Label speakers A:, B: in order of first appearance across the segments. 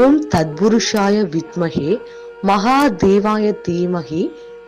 A: ஓம் தத்புருஷாய வித்மகே மகாதேவாய தீமகி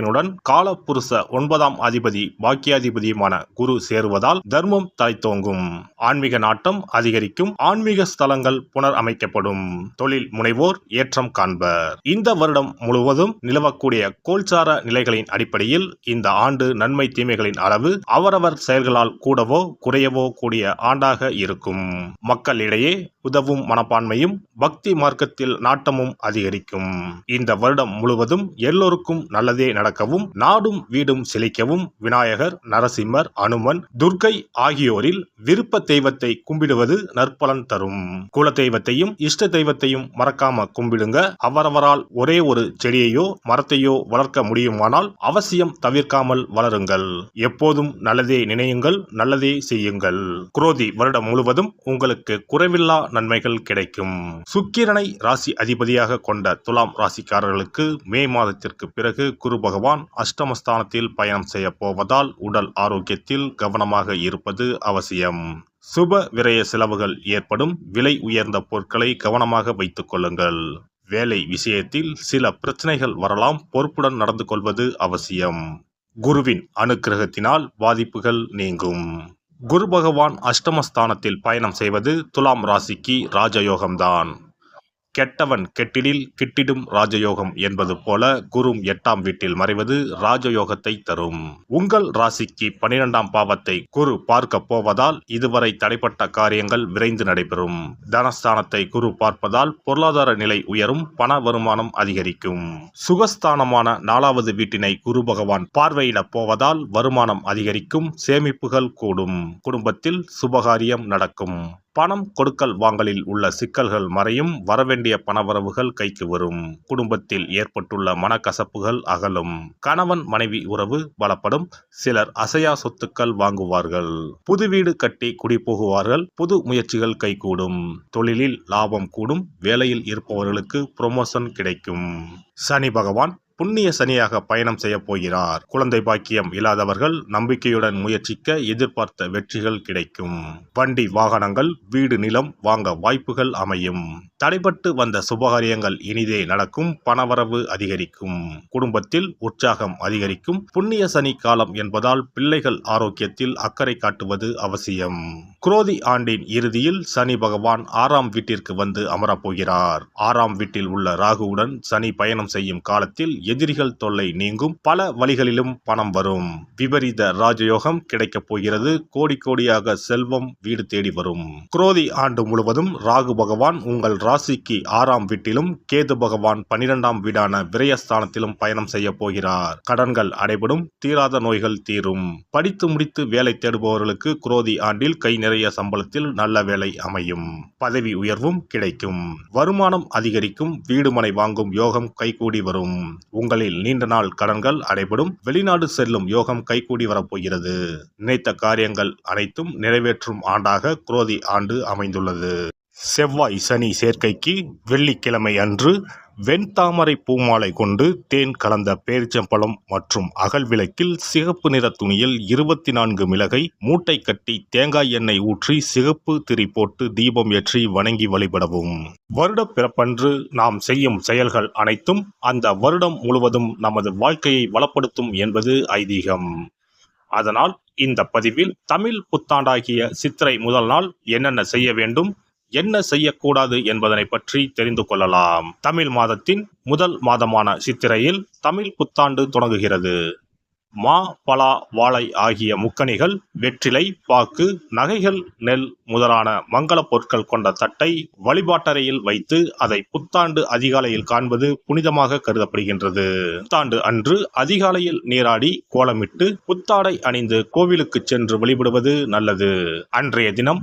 B: சூரியனுடன் கால புருஷ ஒன்பதாம் அதிபதி பாக்கியாதிபதியுமான குரு சேருவதால் தர்மம் தலைத்தோங்கும் ஆன்மீக நாட்டம் அதிகரிக்கும் ஆன்மீக ஸ்தலங்கள் புனர் அமைக்கப்படும் தொழில் முனைவோர் ஏற்றம் காண்பர். இந்த வருடம் முழுவதும் நிலவக்கூடிய கோல்சார நிலைகளின் அடிப்படையில் இந்த ஆண்டு நன்மை தீமைகளின் அளவு அவரவர் செயல்களால் கூடவோ குறையவோ கூடிய ஆண்டாக இருக்கும். மக்களிடையே உதவும் மனப்பான்மையும் பக்தி மார்க்கத்தில் நாட்டமும் அதிகரிக்கும். இந்த வருடம் முழுவதும் எல்லோருக்கும் நல்லதே நடக்கவும் நாடும் வீடும் செழிக்கவும் விநாயகர் நரசிம்மர் அனுமன் துர்க்கை ஆகியோரில் விருப்ப தெய்வத்தை கும்பிடுவது நற்பலன் தரும். குல தெய்வத்தையும் இஷ்ட தெய்வத்தையும் மறக்காம கும்பிடுங்க. அவரவரால் ஒரே ஒரு செடியையோ மரத்தையோ வளர்க்க முடியுமானால் அவசியம் தவிர்க்காமல் வளருங்கள். எப்போதும் நல்லதே நினையுங்கள் நல்லதே செய்யுங்கள். குரோதி வருடம் முழுவதும் உங்களுக்கு குறைவில்லா நன்மைகள் கிடைக்கும். சுக்கிரனை ராசி அதிபதியாக கொண்ட துலாம் ராசிக்காரர்களுக்கு மே மாதத்திற்கு பிறகு குரு பகவான் அஷ்டமஸ்தானத்தில் பயணம் செய்ய போவதால் உடல் ஆரோக்கியத்தில் கவனமாக இருப்பது அவசியம். சுப விரய செலவுகள் ஏற்படும். விலை உயர்ந்த பொருட்களை கவனமாக வைத்துக் கொள்ளுங்கள். வேலை விஷயத்தில் சில பிரச்சனைகள் வரலாம். பொறுப்புடன் நடந்து கொள்வது அவசியம். குருவின் அனுக்கிரகத்தினால் பாதிப்புகள் நீங்கும். குரு பகவான் அஷ்டமஸ்தானத்தில் பயணம் செய்வது துலாம் ராசிக்கு ராஜயோகம்தான். கெட்டவன் கெட்டிடில் கிட்டிடும் ராஜயோகம் என்பது போல குரும் எட்டாம் வீட்டில் மறைவது ராஜயோகத்தை தரும். உங்கள் ராசிக்கு பனிரெண்டாம் பாவத்தை குரு பார்க்க போவதால் இதுவரை தடைப்பட்ட காரியங்கள் விரைந்து நடைபெறும். தனஸ்தானத்தை குரு பார்ப்பதால் பொருளாதார நிலை உயரும் பண வருமானம் அதிகரிக்கும். சுகஸ்தானமான நாலாவது வீட்டினை குரு பகவான் பார்வையிடப் போவதால் வருமானம் அதிகரிக்கும் சேமிப்புகள் கூடும். குடும்பத்தில் சுபகாரியம் நடக்கும். பணம் கொடுக்கல் வாங்கலில் உள்ள சிக்கல்கள் மறையும். வரவேண்டிய பணவரவுகள் கைக்கு வரும். குடும்பத்தில் ஏற்பட்டுள்ள மனக்கசப்புகள் அகலும். கணவன் மனைவி உறவு பலப்படும். சிலர் அசையா சொத்துக்கள் வாங்குவார்கள். புது வீடு கட்டி குடிபோகுவார்கள். புது முயற்சிகள் கைகூடும். தொழிலில் லாபம் கூடும். வேலையில் இருப்பவர்களுக்கு ப்ரொமோஷன் கிடைக்கும். சனி பகவான் புண்ணிய சனியாக பயணம் செய்ய போகிறார். குழந்தை பாக்கியம் இல்லாதவர்கள் நம்பிக்கையுடன் முயற்சிக்க எதிர்பார்த்த வெற்றிகள் கிடைக்கும். வண்டி வாகனங்கள் வீடு நிலம் வாங்க வாய்ப்புகள் அமையும். தடைபட்டு வந்த சுபகாரியங்கள் இனிதே நடக்கும் பணவரவு அதிகரிக்கும். குடும்பத்தில் உற்சாகம் அதிகரிக்கும். புண்ணிய சனி காலம் என்பதால் பிள்ளைகள் ஆரோக்கியத்தில் அக்கறை காட்டுவது அவசியம். குரோதி ஆண்டின் இறுதியில் சனி பகவான் ஆறாம் வீட்டிற்கு வந்து அமரப்போகிறார். ஆறாம் வீட்டில் உள்ள ராகுவுடன் சனி பயணம் செய்யும் காலத்தில் எதிரிகள் தொல்லை நீங்கும். பல வழிகளிலும் பணம் வரும். விபரீத ராஜயோகம் கிடைக்கப் போகிறது. கோடி கோடியாக செல்வம் வீடு தேடி வரும். குரோதி ஆண்டு முழுவதும் ராகு பகவான் உங்கள் ராசிக்கு ஆறாம் வீட்டிலும் கேது பகவான் பனிரெண்டாம் வீடான விரயஸ்தானத்திலும் பயணம் செய்ய போகிறார். கடன்கள் அடைபடும் தீராத நோய்கள் தீரும். படித்து முடித்து வேலை தேடுபவர்களுக்கு குரோதி ஆண்டில் கை நிறைய சம்பளத்தில் நல்ல வேலை அமையும். பதவி உயர்வும் கிடைக்கும். வருமானம் அதிகரிக்கும். வீடு மனை வாங்கும் யோகம் கைகூடி வரும். உங்களில் நீண்ட நாள் கடன்கள் அடைபடும். வெளிநாடு செல்லும் யோகம் கைகூடி வரப்போகிறது. நினைத்த காரியங்கள் அனைத்தும் நிறைவேற்றும் ஆண்டாக குரோதி ஆண்டு அமைந்துள்ளது. செவ்வாய் சனி சேர்க்கைக்கு வெள்ளிக்கிழமை அன்று வெண்தாமரை பூமாலை கொண்டு தேன் கலந்த பேரிச்சம்பழம் மற்றும் அகல் விளக்கில் சிகப்பு நிற துணியில் இருபத்தி நான்கு மிளகை மூட்டை கட்டி தேங்காய் எண்ணெய் ஊற்றி சிகப்பு திரி போட்டு தீபம் ஏற்றி வணங்கி வழிபடவும். வருடப் பிறப்பன்று நாம் செய்யும் செயல்கள் அனைத்தும் அந்த வருடம் முழுவதும் நமது வாழ்க்கையை வளப்படுத்தும் என்பது ஐதீகம். அதனால் இந்த பதிவில் தமிழ் புத்தாண்டாகிய சித்திரை முதல் நாள் என்னென்ன செய்ய வேண்டும் என்ன செய்யக்கூடாது என்பதனை பற்றி தெரிந்து கொள்ளலாம். தமிழ் மாதத்தின் முதல் மாதமான சித்திரையில் தமிழ் புத்தாண்டு தொடங்குகிறது. மா பலா வாழை ஆகிய முக்கணிகள் வெற்றிலை பாக்கு நகைகள் நெல் முதலான மங்கள பொருட்கள் கொண்ட தட்டை வழிபாட்டறையில் வைத்து அதை புத்தாண்டு அதிகாலையில் காண்பது புனிதமாக கருதப்படுகின்றது. புத்தாண்டு அன்று அதிகாலையில் நீராடி கோலமிட்டு புத்தாடை அணிந்து கோவிலுக்கு சென்று வழிபடுவது நல்லது. அன்றைய தினம்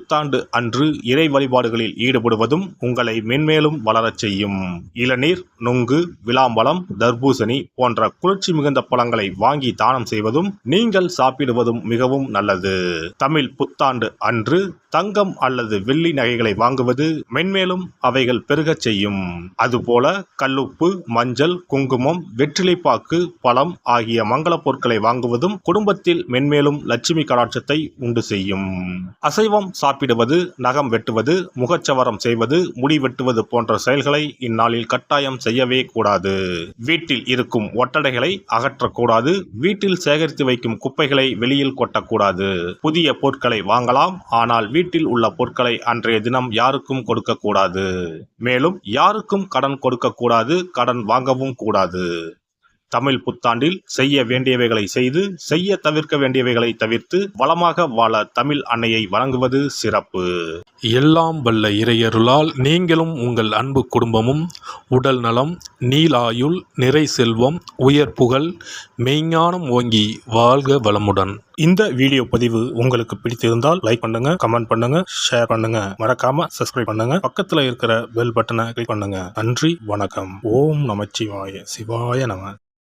B: புத்தாண்டு அன்று இறை வழிபாடுகளில் ஈடுபடுவதும் உங்களை மென்மேலும் வளரச் செய்யும். இளநீர் நுங்கு விளாம்பழம் தர்பூசணி போன்ற குளிர்ச்சி மிகுந்த பழங்களை வாங்கி தானம் செய்வதும் நீங்கள் சாப்பிடுவதும் மிகவும் நல்லது. தமிழ் புத்தாண்டு அன்று தங்கம் அல்லது வெள்ளி நகைகளை வாங்குவது மென்மேலும் அவைகள் பெருகச் செய்யும். அதுபோல கல்லுப்பு மஞ்சள் குங்குமம் வெற்றிலைப்பாக்கு பழம் ஆகிய மங்கள பொருட்களை வாங்குவதும் குடும்பத்தில் மென்மேலும் லட்சுமி கடாட்சத்தை உண்டு செய்யும். அசைவம் சாப்பிடுவது நகம் வெட்டுவது முகச்சவரம் செய்வது முடி வெட்டுவது போன்ற செயல்களை இந்நாளில் கட்டாயம் செய்யவே கூடாது. வீட்டில் இருக்கும் ஒட்டடைகளை அகற்றக்கூடாது வீட்டில் சேகரித்து வைக்கும் குப்பைகளை வெளியில் கொட்டக்கூடாது. புதிய பொருட்களை வாங்கலாம் ஆனால் வீட்டில் உள்ள பொருட்களை அன்றைய தினம் யாருக்கும் கொடுக்கக்கூடாது. மேலும் யாருக்கும் கடன் கொடுக்கக்கூடாது கடன் வாங்கவும் கூடாது. தமிழ் புத்தாண்டில் செய்ய வேண்டியவைகளை செய்து செய்ய தவிர்க்க வேண்டியவைகளை தவிர்த்து வளமாக வாழ தமிழ் அன்னையை வணங்குவது சிறப்பு.
C: எல்லாம் வல்ல இறையருளால் நீங்களும் உங்கள் அன்பு குடும்பமும் உடல் நலம் நீலாயுள் நிறை செல்வம் உயர் புகழ் மெய்ஞானம் ஓங்கி வாழ்க வளமுடன்.
B: இந்த வீடியோ பதிவு உங்களுக்கு பிடித்திருந்தால் லைக் பண்ணுங்க கமெண்ட் பண்ணுங்க ஷேர் பண்ணுங்க. மறக்காம சப்ஸ்கிரைப் பண்ணுங்க. பக்கத்துல இருக்கிற பெல் பட்டனை கிளிக் பண்ணுங்க. நன்றி வணக்கம். ஓம் நமச்சிவாய. சிவாய நம.